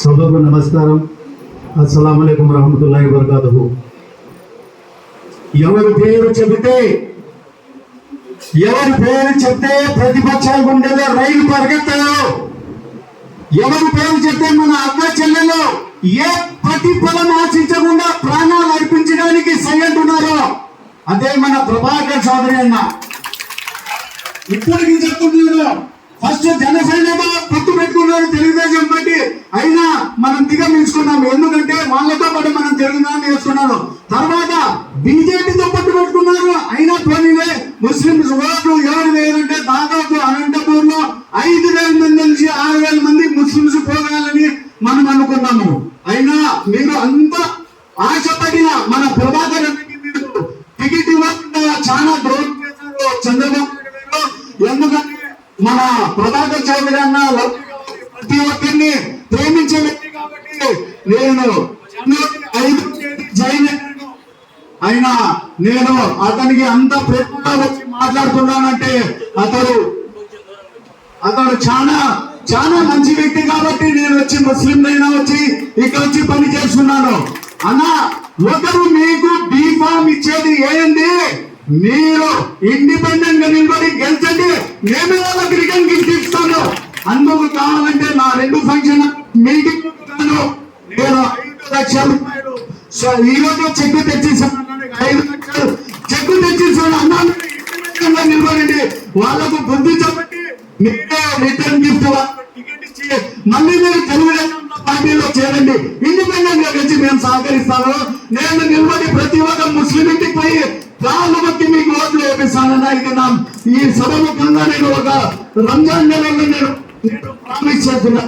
సభకు నమస్కారం. అస్సలం అయికం రహమతుల్లాహి వబర్కాతుహు. ఎవరి పేరు చెబితే ఎవరి పేరు చెప్తే ప్రతిపక్షాల గుండెలో రైలు పరిగెత్తాయో ఎవరి పేరు చెప్తే మన అక్క చెల్లెలు ఏ ప్రతిఫలం ఆశించకుండా ప్రాణాలు అర్పించడానికి సయ్యంటున్నారో అదే మన ప్రభాకర్ చౌదరి అన్న. ఇప్పటికీ చెప్తున్నాను ఫస్ట్ జన పొత్తు తెలుగుదేశం బట్టి అయినా మనం దిగమించుకున్నాం ఎందుకంటే వాళ్ళతో పాటు మనం తెలుగుదేశం నేర్చుకున్నాను తర్వాత బీజేపీతో పట్టుబట్టుకున్నారు పెట్టుకున్నారు. అయినా పోనీలే ముస్లింస్ ఓట్లు ఎవరు వేయాలంటే దాదాపు అనంతపూర్లో ఐదు వేల మంది నుంచి ఆరు వేల మంది ముస్లింస్ పోగాలని మనం అనుకున్నాము. అయినా మీరు అంత ఆశపడిన మన ప్రభాకర్ మీరు టికెట్ ఇవ్వకుండా చాలా ద్రోహం చేశారు చంద్రబాబు నాయుడు గారు. ఎందుకంటే మన ప్రభాకర్ చౌదరి అన్న ప్రతి ఒక్కరిని ప్రేమించే వ్యక్తి కాబట్టి నేను ఐదు తేదీ జైన్ అయ్యాను. అయినా నేను అతనికి అంత ప్రేమగా వచ్చి మాట్లాడుతున్నానంటే అతడు అతడు చాలా చాలా మంచి వ్యక్తి కాబట్టి నేను వచ్చి ముస్లిం అయినా వచ్చి ఇక్కడ వచ్చి పని చేస్తున్నాను. అన్నా ఒకరు మీకు బీఫామ్ ఇచ్చేది ఏంటి మీరు ఇండిపెండెంట్గా నిలబడి గెలిచండి. నేను వాళ్ళ క్రికెట్ గిఫ్ట్ ఇస్తాను. అందుకు కావాలంటే రెండు ఫంక్షన్ మీటింగ్ నేను ఐదు లక్షల సో ఈ రోజు చెక్కు తెచ్చేసాను ఐదు లక్షలు చెక్కు తెచ్చేసాను అన్నాను. ఇండిపెండెంట్ నిలబడండి. వాళ్ళకు బుద్ధి చెప్పండి. మీరే రిటర్న్ గిఫ్ట్ టికెట్ ఇచ్చి మళ్ళీ మీరు తెలుగుదేశం పార్టీలో చేరండి. ఇండిపెండెంట్గా వచ్చి మేము సహకరిస్తాను నేను నిలబడి ప్రతి ఒక్క ముస్లిం ఇంటికి పోయి కాళ్ళు బట్టి మీకు ఓట్లు వేపిస్తానన్నా ఇది నా ఈ సభముఖంగా నేను ఒక రంజాన్ నెలలో నేను నేను ప్రామిస్ చేస్తున్నా.